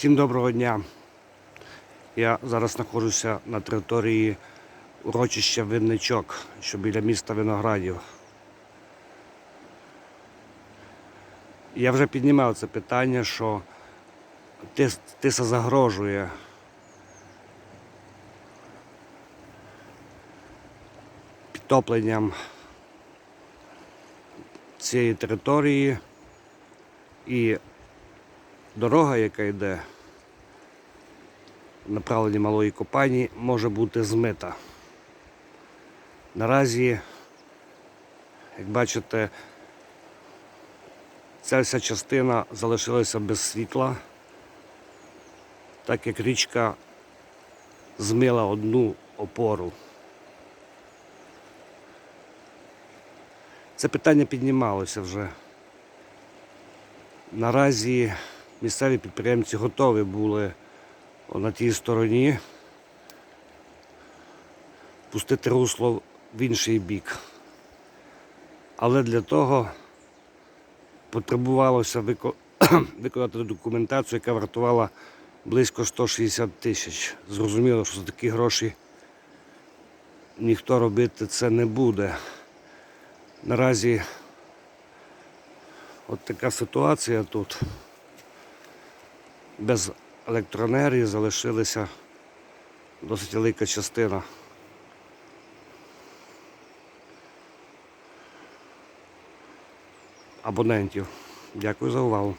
Всім доброго дня. Я зараз знаходжуся на території урочища Винничок, що біля міста Виноградів. Я вже піднімав це питання, що тис- тиса загрожує підтопленням цієї території і дорога, яка йде в направленні малої копані, може бути змита. Наразі, як бачите, ця вся частина залишилася без світла, так як річка змила одну опору. Це питання піднімалося вже. Наразі місцеві підприємці готові були на тій стороні пустити русло в інший бік. Але для того потребувалося виконати документацію, яка вартувала близько 160 тисяч. Зрозуміло, що за такі гроші ніхто робити це не буде. Наразі от така ситуація тут. Без електроенергії залишилася досить велика частина. Абонентів. Дякую за увагу.